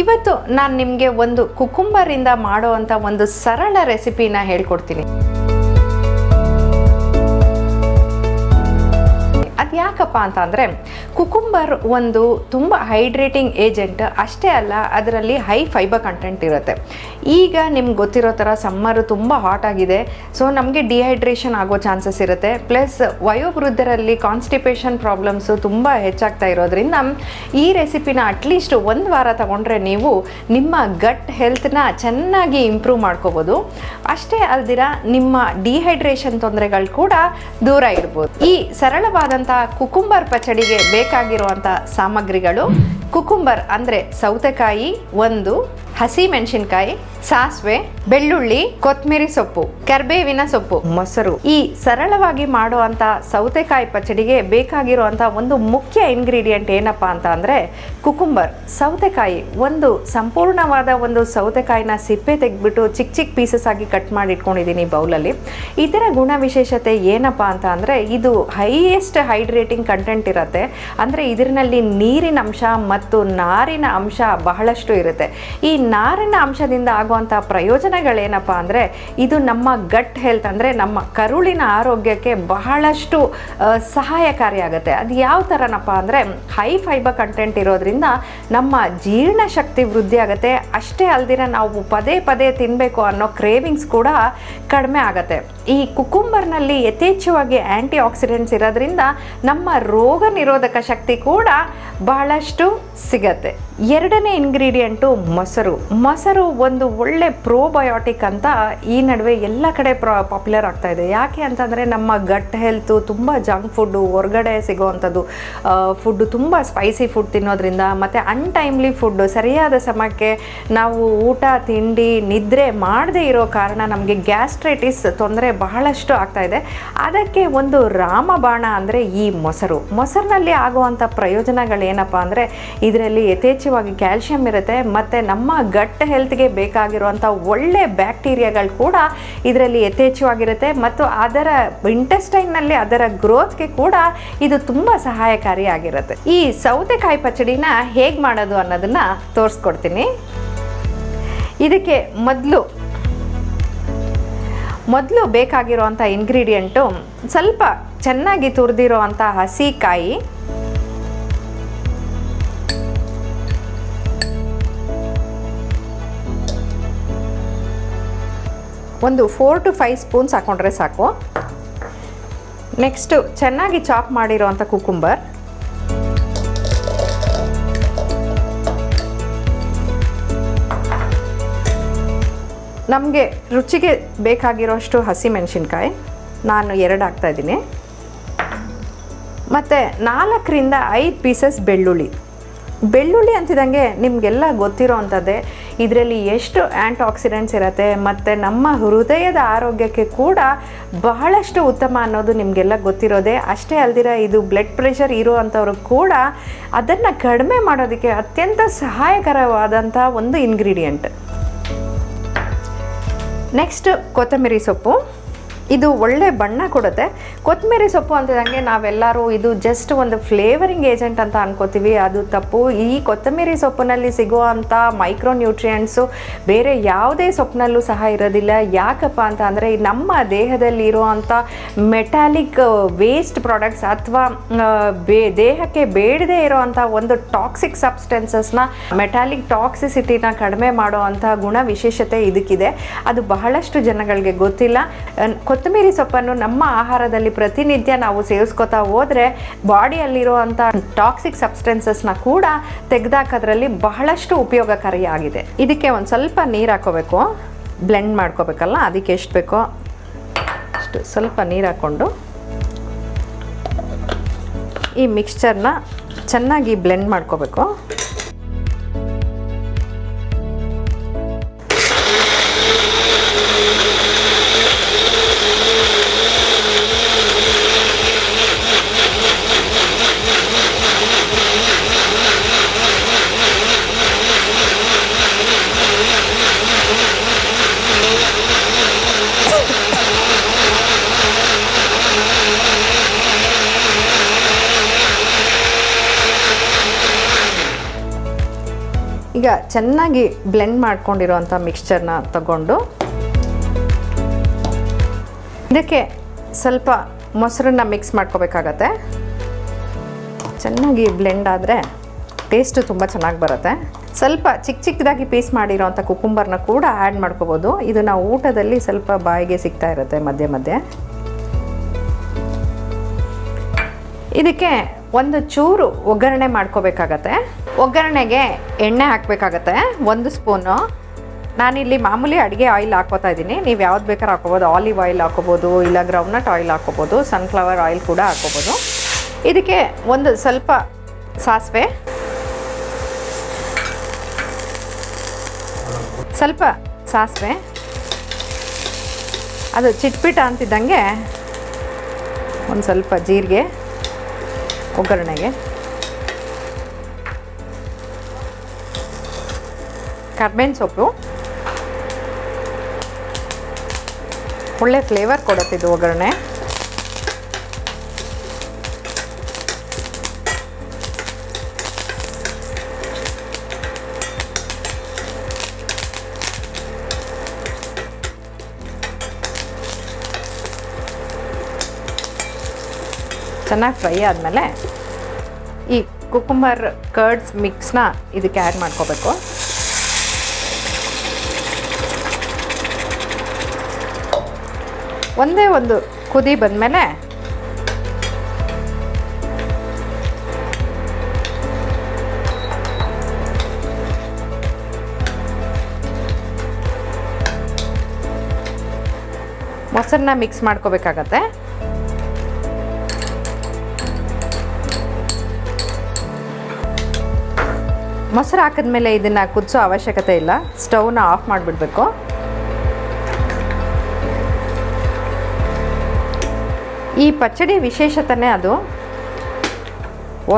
ಇವತ್ತು ನಾನು ನಿಮಗೆ ಒಂದು ಕುಕುಂಬರಿಂದ ಮಾಡುವಂಥ ಒಂದು ಸರಳ ರೆಸಿಪಿನ ಹೇಳ್ಕೊಡ್ತೀನಿ. ಅದು ಯಾಕಪ್ಪ ಅಂತ ಅಂದರೆ ಕುಕುಂಬರ್ ಒಂದು ತುಂಬ ಹೈಡ್ರೇಟಿಂಗ್ ಏಜೆಂಟ್, ಅಷ್ಟೇ ಅಲ್ಲ, ಅದರಲ್ಲಿ ಹೈ ಫೈಬರ್ ಕಂಟೆಂಟ್ ಇರುತ್ತೆ. ಈಗ ನಿಮ್ಗೆ ಗೊತ್ತಿರೋ ಥರ ಸಮ್ಮರ್ ತುಂಬ ಹಾಟ್ ಆಗಿದೆ. ಸೊ ನಮಗೆ ಡಿಹೈಡ್ರೇಷನ್ ಆಗೋ ಚಾನ್ಸಸ್ ಇರುತ್ತೆ. ಪ್ಲಸ್ ವಯೋವೃದ್ಧರಲ್ಲಿ ಕಾನ್ಸ್ಟಿಪೇಷನ್ ಪ್ರಾಬ್ಲಮ್ಸು ತುಂಬ ಹೆಚ್ಚಾಗ್ತಾ ಇರೋದ್ರಿಂದ, ಈ ರೆಸಿಪಿನ ಅಟ್ಲೀಸ್ಟ್ ಒಂದು ವಾರ ತಗೊಂಡ್ರೆ ನೀವು ನಿಮ್ಮ ಗಟ್ ಹೆಲ್ತ್ನ ಚೆನ್ನಾಗಿ ಇಂಪ್ರೂವ್ ಮಾಡ್ಕೋಬೋದು. ಅಷ್ಟೇ ಅಲ್ದಿರ, ನಿಮ್ಮ ಡಿಹೈಡ್ರೇಷನ್ ತೊಂದರೆಗಳು ಕೂಡ ದೂರ ಇಡ್ಬೋದು. ಈ ಸರಳವಾದಂಥ ಕುಕುಂಬರ್ ಪಚಡಿಗೆ ಬೇಕಾಗಿರುವಂಥ ಸಾಮಗ್ರಿಗಳು ಕುಕುಂಬರ್ ಅಂದರೆ ಸೌತೆಕಾಯಿ ಒಂದು ಹಸಿ ಮೆಣಸಿನಕಾಯಿ ಸಾಸಿವೆ ಬೆಳ್ಳುಳ್ಳಿ ಕೊತ್ತಂಬರಿ ಸೊಪ್ಪು ಕರ್ಬೇವಿನ ಸೊಪ್ಪು. ಮೊಸರು. ಈ ಸರಳವಾಗಿ ಮಾಡುವಂಥ ಸೌತೆಕಾಯಿ ಪಚಡಿಗೆ ಬೇಕಾಗಿರುವಂಥ ಒಂದು ಮುಖ್ಯ ಇಂಗ್ರೀಡಿಯೆಂಟ್ ಏನಪ್ಪಾ ಅಂತ ಅಂದರೆ ಕುಕುಂಬರ್. ಸೌತೆಕಾಯಿ ಒಂದು ಸಂಪೂರ್ಣವಾದ ಒಂದು ಸೌತೆಕಾಯಿನ ಸಿಪ್ಪೆ ತೆಗೆದ್ಬಿಟ್ಟು ಚಿಕ್ಕ ಚಿಕ್ಕ ಪೀಸಸ್ ಆಗಿ ಕಟ್ ಮಾಡಿ ಇಟ್ಕೊಂಡಿದ್ದೀನಿ ಬೌಲಲ್ಲಿ. ಇದರ ಗುಣ ವಿಶೇಷತೆ ಏನಪ್ಪ ಅಂತ ಅಂದರೆ ಇದು ಹೈಯೆಸ್ಟ್ ಹೈಡ್ರೇಟಿಂಗ್ ಕಂಟೆಂಟ್ ಇರುತ್ತೆ. ಅಂದರೆ ಇದರಲ್ಲಿ ನೀರಿನ ಅಂಶ ಮತ್ತು ನಾರಿನ ಅಂಶ ಬಹಳಷ್ಟು ಇರುತ್ತೆ. ಈ ನಾರಿನ ಅಂಶದಿಂದ ಆಗುವಂಥ ಪ್ರಯೋಜನಗಳೇನಪ್ಪ ಅಂದರೆ, ಇದು ನಮ್ಮ ಗಟ್ ಹೆಲ್ತ್ ಅಂದರೆ ನಮ್ಮ ಕರುಳಿನ ಆರೋಗ್ಯಕ್ಕೆ ಬಹಳಷ್ಟು ಸಹಾಯಕಾರಿಯಾಗುತ್ತೆ. ಅದು ಯಾವ ಥರನಪ್ಪ ಅಂದರೆ ಹೈ ಫೈಬರ್ ಕಂಟೆಂಟ್ ಇರೋದ್ರಿಂದ ನಮ್ಮ ಜೀರ್ಣಶಕ್ತಿ ವೃದ್ಧಿ ಆಗುತ್ತೆ. ಅಷ್ಟೇ ಅಲ್ದಿರ ನಾವು ಪದೇ ಪದೇ ತಿನ್ನಬೇಕು ಅನ್ನೋ ಕ್ರೇವಿಂಗ್ಸ್ ಕೂಡ ಕಡಿಮೆ ಆಗುತ್ತೆ. ಈ ಕುಕುಂಬರ್ನಲ್ಲಿ ಯಥೇಚ್ಛವಾಗಿ ಆ್ಯಂಟಿ ಆಕ್ಸಿಡೆಂಟ್ಸ್ ಇರೋದ್ರಿಂದ ನಮ್ಮ ರೋಗ ನಿರೋಧಕ ಶಕ್ತಿ ಕೂಡ ಬಹಳಷ್ಟು ಸಿಗತ್ತೆ ಎರಡನೇ ಇಂಗ್ರೀಡಿಯೆಂಟು ಮೊಸರು. ಮೊಸರು ಒಂದು ಒಳ್ಳೆ ಪ್ರೋಬಯೋಟಿಕ್ ಅಂತ ಈ ನಡುವೆ ಎಲ್ಲ ಕಡೆ ಪ್ರಾ ಪಾಪ್ಯುಲರ್ ಆಗ್ತಾ ಇದೆ. ಯಾಕೆ ಅಂತಂದರೆ ನಮ್ಮ ಗಟ್ ಹೆಲ್ತು, ತುಂಬ ಜಂಕ್ ಫುಡ್ಡು, ಹೊರಗಡೆ ಸಿಗೋವಂಥದ್ದು ಫುಡ್ಡು ತುಂಬ ಸ್ಪೈಸಿ ಫುಡ್ ತಿನ್ನೋದ್ರಿಂದ ಮತ್ತು ಅನ್ಟೈಮ್ಲಿ ಫುಡ್ಡು ಸರಿಯಾದ ಸಮಯಕ್ಕೆ ನಾವು ಊಟ, ತಿಂಡಿ, ನಿದ್ರೆ ಮಾಡದೇ ಇರೋ ಕಾರಣ ನಮಗೆ ಗ್ಯಾಸ್ಟ್ರೈಟಿಸ್ ತೊಂದರೆ ಬಹಳಷ್ಟು ಆಗ್ತಾ ಇದೆ. ಅದಕ್ಕೆ ಒಂದು ರಾಮಬಾಣ ಅಂದರೆ ಈ ಮೊಸರು. ಮೊಸರಿನಲ್ಲಿ ಆಗುವಂಥ ಪ್ರಯೋಜನಗಳೇನಪ್ಪ ಅಂದರೆ, ಇದರಲ್ಲಿ ಯಥೇಚ್ಛವಾಗಿ ಕ್ಯಾಲ್ಶಿಯಂ ಇರುತ್ತೆ, ಮತ್ತು ನಮ್ಮ ಗಟ್ ಹೆಲ್ತ್ಗೆ ಬೇಕಾಗಿರುವಂಥ ಒಳ್ಳೆ ಬ್ಯಾಕ್ಟೀರಿಯಾಗಳು ಕೂಡ ಇದರಲ್ಲಿ ಯಥೇಚ್ಛವಾಗಿರುತ್ತೆ ಮತ್ತು ಅದರ ಇಂಟೆಸ್ಟೈನಲ್ಲಿ ಅದರ ಗ್ರೋತ್ಗೆ ಕೂಡ ಇದು ತುಂಬ ಸಹಾಯಕಾರಿಯಾಗಿರುತ್ತೆ. ಈ ಸೌತೆಕಾಯಿ ಪಚಡಿನ ಹೇಗೆ ಮಾಡೋದು ಅನ್ನೋದನ್ನು ತೋರಿಸ್ಕೊಡ್ತೀನಿ. ಇದಕ್ಕೆ ಮೊದಲು ಮೊದಲು ಬೇಕಾಗಿರುವಂಥ ಇಂಗ್ರೀಡಿಯೆಂಟು ಸ್ವಲ್ಪ ಚೆನ್ನಾಗಿ ತುರಿದಿರೋ ಅಂಥ ಹಸಿ ಕಾಯಿ ಒಂದು ಫೋರ್ ಟು ಫೈವ್ ಸ್ಪೂನ್ಸ್ ಹಾಕೊಂಡ್ರೆ ಸಾಕು. ನೆಕ್ಸ್ಟು ಚೆನ್ನಾಗಿ ಚಾಪ್ ಮಾಡಿರೋವಂಥ ಕುಕುಂಬರ್ ನಮಗೆ ರುಚಿಗೆ ಬೇಕಾಗಿರೋಷ್ಟು ಹಸಿ ಮೆಣಸಿನ್ಕಾಯಿ. ನಾನು ಎರಡು ಹಾಕ್ತಾಯಿದ್ದೀನಿ ಮತ್ತು ನಾಲ್ಕರಿಂದ ಐದು ಪೀಸಸ್ ಬೆಳ್ಳುಳ್ಳಿ. ಬೆಳ್ಳುಳ್ಳಿ ಅಂತಿದ್ದಂಗೆ ನಿಮಗೆಲ್ಲ ಗೊತ್ತಿರೋ ಅಂಥದ್ದೇ ಇದರಲ್ಲಿ ಎಷ್ಟು ಆ್ಯಂಟಿ ಆಕ್ಸಿಡೆಂಟ್ಸ್ ಇರುತ್ತೆ ಮತ್ತು ನಮ್ಮ ಹೃದಯದ ಆರೋಗ್ಯಕ್ಕೆ ಕೂಡ ಬಹಳಷ್ಟು ಉತ್ತಮ ಅನ್ನೋದು ನಿಮಗೆಲ್ಲ ಗೊತ್ತಿರೋದೇ. ಅಷ್ಟೇ ಅಲ್ದಿರ ಇದು ಬ್ಲಡ್ ಪ್ರೆಷರ್ ಇರುವಂಥವ್ರು ಕೂಡ ಅದನ್ನು ಕಡಿಮೆ ಮಾಡೋದಕ್ಕೆ ಅತ್ಯಂತ ಸಹಾಯಕರವಾದಂಥ ಒಂದು ಇಂಗ್ರೀಡಿಯೆಂಟ್ ನೆಕ್ಸ್ಟ್ ಕೊತ್ತಂಬರಿ ಸೊಪ್ಪು. ಇದು ಒಳ್ಳೆ ಬಣ್ಣ ಕೊಡುತ್ತೆ. ಕೊತ್ತಂಬರಿ ಸೊಪ್ಪು ಅಂತಿದಂಗೆ ನಾವೆಲ್ಲರೂ ಇದು ಜಸ್ಟ್ ಒಂದು ಫ್ಲೇವರಿಂಗ್ ಏಜೆಂಟ್ ಅಂತ ಅನ್ಕೋತೀವಿ. ಅದು ತಪ್ಪು. ಈ ಕೊತ್ತಂಬರಿ ಸೊಪ್ಪಿನಲ್ಲಿ ಸಿಗುವಂಥ ಮೈಕ್ರೋ ನ್ಯೂಟ್ರಿಯೆಂಟ್ಸು ಬೇರೆ ಯಾವುದೇ ಸೊಪ್ಪಿನಲ್ಲೂ ಸಹ ಇರೋದಿಲ್ಲ. ಯಾಕಪ್ಪ ಅಂತ ಅಂದರೆ ನಮ್ಮ ದೇಹದಲ್ಲಿ ಇರುವಂಥ ಮೆಟಾಲಿಕ್ ವೇಸ್ಟ್ ಪ್ರಾಡಕ್ಟ್ಸ್ ಅಥವಾ ಬೇ, ದೇಹಕ್ಕೆ ಬೇಡದೇ ಇರೋವಂಥ ಒಂದು ಟಾಕ್ಸಿಕ್ ಸಬ್ಸ್ಟೆನ್ಸಸ್ನ ಮೆಟಾಲಿಕ್ ಟಾಕ್ಸಿಸಿಟಿನ ಕಡಿಮೆ ಮಾಡುವಂಥ ಗುಣ ವಿಶೇಷತೆ ಇದಕ್ಕಿದೆ. ಅದು ಬಹಳಷ್ಟು ಜನಗಳಿಗೆ ಗೊತ್ತಿಲ್ಲ. ಕೊತ್ತಂಬರಿ ಸೊಪ್ಪನ್ನು ನಮ್ಮ ಆಹಾರದಲ್ಲಿ ಪ್ರತಿನಿತ್ಯ ನಾವು ಸೇವಿಸ್ಕೊತಾ ಹೋದ್ರೆ ಬಾಡಿಯಲ್ಲಿರುವಂಥ ಟಾಕ್ಸಿಕ್ ಸಬ್ಸ್ಟೆನ್ಸಸ್ನ ಕೂಡ ತೆಗೆದಾಕೋದ್ರಲ್ಲಿ ಬಹಳಷ್ಟು ಉಪಯೋಗಕಾರಿಯಾಗಿದೆ. ಇದಕ್ಕೆ ಒಂದು ಸ್ವಲ್ಪ ನೀರು ಹಾಕೋಬೇಕು. ಬ್ಲೆಂಡ್ ಮಾಡ್ಕೋಬೇಕಲ್ಲ, ಅದಕ್ಕೆ ಎಷ್ಟು ಬೇಕೋ ಅಷ್ಟು ಸ್ವಲ್ಪ ನೀರು ಹಾಕ್ಕೊಂಡು ಈ ಮಿಕ್ಸ್ಚರ್ನ ಚೆನ್ನಾಗಿ ಬ್ಲೆಂಡ್ ಮಾಡ್ಕೋಬೇಕು. ಈಗ ಚೆನ್ನಾಗಿ ಬ್ಲೆಂಡ್ ಮಾಡ್ಕೊಂಡಿರೋವಂಥ ಮಿಕ್ಸ್ಚರ್ನ ತಗೊಂಡು ಇದಕ್ಕೆ ಸ್ವಲ್ಪ ಮೊಸರನ್ನ ಮಿಕ್ಸ್ ಮಾಡ್ಕೋಬೇಕಾಗತ್ತೆ. ಚೆನ್ನಾಗಿ ಬ್ಲೆಂಡ್ ಆದರೆ ಟೇಸ್ಟು ತುಂಬ ಚೆನ್ನಾಗಿ ಬರುತ್ತೆ. ಸ್ವಲ್ಪ ಚಿಕ್ಕ ಚಿಕ್ಕದಾಗಿ ಪೀಸ್ ಮಾಡಿರೋವಂಥ ಕುಕುಂಬರ್ನ ಕೂಡ ಆ್ಯಡ್ ಮಾಡ್ಕೋಬೋದು. ಇದು ನಾವು ಊಟದಲ್ಲಿ ಸ್ವಲ್ಪ ಬಾಯಿಗೆ ಸಿಗ್ತಾ ಇರುತ್ತೆ ಮಧ್ಯೆ ಮಧ್ಯೆ. ಇದಕ್ಕೆ ಒಂದು ಚೂರು ಒಗ್ಗರಣೆ ಮಾಡ್ಕೋಬೇಕಾಗತ್ತೆ. ಒಗ್ಗರಣೆಗೆ ಎಣ್ಣೆ ಹಾಕಬೇಕಾಗತ್ತೆ, ಒಂದು ಸ್ಪೂನು ನಾನಿಲ್ಲಿ ಮಾಮೂಲಿ ಅಡುಗೆ ಆಯಿಲ್ ಹಾಕೋತಾ ಇದ್ದೀನಿ. ನೀವು ಯಾವ್ದು ಬೇಕಾದ್ರೂ ಹಾಕೋಬೋದು ಆಲಿವ್ ಆಯಿಲ್ ಹಾಕೋಬೋದು ಇಲ್ಲ ಗ್ರೌಂಡ್ನಟ್ ಆಯಿಲ್ ಹಾಕೋಬೋದು ಸನ್ಫ್ಲವರ್ ಆಯಿಲ್ ಕೂಡ ಹಾಕೋಬೋದು ಇದಕ್ಕೆ ಒಂದು ಸ್ವಲ್ಪ ಸಾಸಿವೆ. ಸ್ವಲ್ಪ ಸಾಸಿವೆ. ಅದು ಚಿಟ್ಪಿಟ ಅಂತಿದ್ದಂಗೆ ಒಂದು ಸ್ವಲ್ಪ ಜೀರಿಗೆ. ಒಗ್ಗರಣೆಗೆ. ಕರ್ಬೇವಿನ ಸೊಪ್ಪು. ಒಳ್ಳೆ ಫ್ಲೇವರ್ ಕೊಡುತ್ತಿದ್ದು ಒಗ್ಗರಣೆ. ಚೆನ್ನಾಗಿ ಫ್ರೈ ಆದಮೇಲೆ ಈ ಕುಕುಂಬರ್ ಕರ್ಡ್ಸ್ ಮಿಕ್ಸ್ನ ಇದಕ್ಕೆ ಆ್ಯಡ್ ಮಾಡ್ಕೋಬೇಕು. ಒಂದೇ ಒಂದು ಕುದಿ ಬಂದಮೇಲೆ ಮೊಸರನ್ನ ಮಿಕ್ಸ್ ಮಾಡ್ಕೋಬೇಕಾಗತ್ತೆ. ಮೊಸರು ಹಾಕಿದ್ಮೇಲೆ ಇದನ್ನು ಕುದಿಸೋ ಅವಶ್ಯಕತೆ ಇಲ್ಲ. ಸ್ಟೌವ್ನ ಆಫ್ ಮಾಡಿಬಿಡ್ಬೇಕು. ಈ ಪಚ್ಚಡಿ ವಿಶೇಷತೆನೇ ಅದು.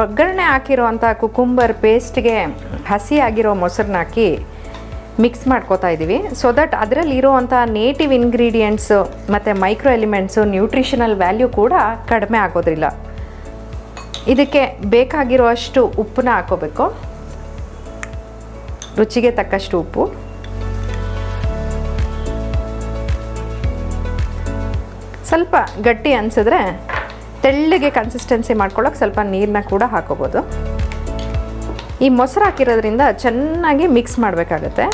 ಒಗ್ಗರಣೆ ಹಾಕಿರೋಂಥ ಕುಕುಂಬರ್ ಪೇಸ್ಟ್ಗೆ ಹಸಿ ಆಗಿರೋ ಮೊಸರನ್ನ ಹಾಕಿ ಮಿಕ್ಸ್ ಮಾಡ್ಕೋತಾ ಇದ್ದೀವಿ ಸೊ ದಟ್ ಅದರಲ್ಲಿ ಇರೋವಂಥ ನೇಟಿವ್ ಇಂಗ್ರೀಡಿಯೆಂಟ್ಸು ಮತ್ತು ಮೈಕ್ರೋ ಎಲಿಮೆಂಟ್ಸು ನ್ಯೂಟ್ರಿಷನಲ್ ವ್ಯಾಲ್ಯೂ ಕೂಡ ಕಡಿಮೆ ಆಗೋದ್ರಿಲ್ಲ ಇದಕ್ಕೆ ಬೇಕಾಗಿರೋ ಅಷ್ಟು ಉಪ್ಪನ್ನ ಹಾಕೋಬೇಕು. ರುಚಿಗೆ ತಕ್ಕಷ್ಟು ಉಪ್ಪು. ಸ್ವಲ್ಪ ಗಟ್ಟಿ ಅನಿಸಿದ್ರೆ ತೆಳ್ಳಗೆ ಕನ್ಸಿಸ್ಟೆನ್ಸಿ ಮಾಡ್ಕೊಳ್ಳೋಕೆ ಸ್ವಲ್ಪ ನೀರನ್ನ ಕೂಡ ಹಾಕೋಬೋದು. ಈ ಮೊಸರು ಹಾಕಿರೋದ್ರಿಂದ ಚೆನ್ನಾಗಿ ಮಿಕ್ಸ್ ಮಾಡಬೇಕಾಗತ್ತೆ.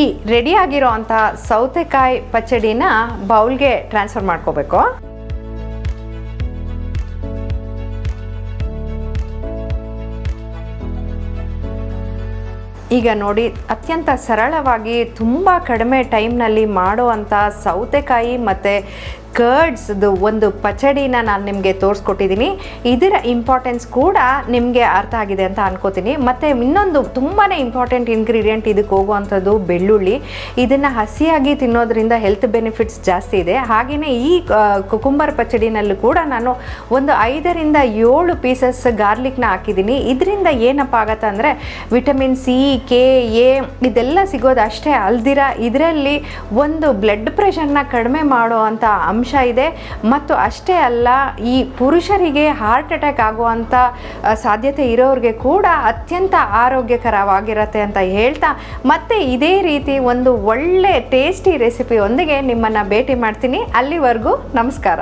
ಈ ರೆಡಿ ಆಗಿರೋ ಅಂಥ ಸೌತೆಕಾಯಿ ಪಚಡಿನ ಬೌಲ್ಗೆ ಟ್ರಾನ್ಸ್ಫರ್ ಮಾಡ್ಕೋಬೇಕು. ಈಗ ನೋಡಿ ಅತ್ಯಂತ ಸರಳವಾಗಿ ತುಂಬ ಕಡಿಮೆ ಟೈಮ್ನಲ್ಲಿ ಮಾಡುವಂಥ ಸೌತೆಕಾಯಿ ಮತ್ತು ಕರ್ಡ್ಸ್ದು ಒಂದು ಪಚಡಿನ ನಾನು ನಿಮಗೆ ತೋರಿಸ್ಕೊಟ್ಟಿದ್ದೀನಿ ಇದರ ಇಂಪಾರ್ಟೆನ್ಸ್ ಕೂಡ ನಿಮಗೆ ಅರ್ಥ ಆಗಿದೆ ಅಂತ ಅನ್ಕೋತೀನಿ. ಮತ್ತು ಇನ್ನೊಂದು ತುಂಬಾ ಇಂಪಾರ್ಟೆಂಟ್ ಇಂಗ್ರೀಡಿಯೆಂಟ್ ಇದಕ್ಕೆ ಹೋಗುವಂಥದ್ದು ಬೆಳ್ಳುಳ್ಳಿ. ಇದನ್ನು ಹಸಿಯಾಗಿ ತಿನ್ನೋದ್ರಿಂದ ಹೆಲ್ತ್ ಬೆನಿಫಿಟ್ಸ್ ಜಾಸ್ತಿ ಇದೆ. ಹಾಗೆಯೇ ಈ ಕುಕುಂಬರ್ ಪಚಡಿನಲ್ಲೂ ಕೂಡ ನಾನು ಒಂದು ಐದರಿಂದ ಏಳು ಪೀಸಸ್ ಗಾರ್ಲಿಕ್ನ ಹಾಕಿದ್ದೀನಿ ಇದರಿಂದ ಏನಪ್ಪ ಆಗತ್ತೆ ಅಂದರೆ ವಿಟಮಿನ್ ಸಿ ಕೆ ಎ ಇದೆಲ್ಲ ಸಿಗೋದು ಅಷ್ಟೇ ಅಲ್ದಿರ. ಇದರಲ್ಲಿ ಒಂದು ಬ್ಲಡ್ ಪ್ರೆಷರ್ನ ಕಡಿಮೆ ಮಾಡೋ ಅಂಥ ಅಂಶ ಇದೆ. ಮತ್ತು ಅಷ್ಟೇ ಅಲ್ಲ, ಈ ಪುರುಷರಿಗೆ ಹಾರ್ಟ್ ಅಟ್ಯಾಕ್ ಆಗುವಂಥ ಸಾಧ್ಯತೆ ಇರೋರಿಗೆ ಕೂಡ ಅತ್ಯಂತ ಆರೋಗ್ಯಕರವಾಗಿರುತ್ತೆ ಅಂತ ಹೇಳ್ತಾ, ಮತ್ತೆ ಇದೇ ರೀತಿ ಒಂದು ಒಳ್ಳೆ ಟೇಸ್ಟಿ ರೆಸಿಪಿಯೊಂದಿಗೆ ನಿಮ್ಮನ್ನು ಭೇಟಿ ಮಾಡ್ತೀನಿ. ಅಲ್ಲಿವರೆಗೂ ನಮಸ್ಕಾರ.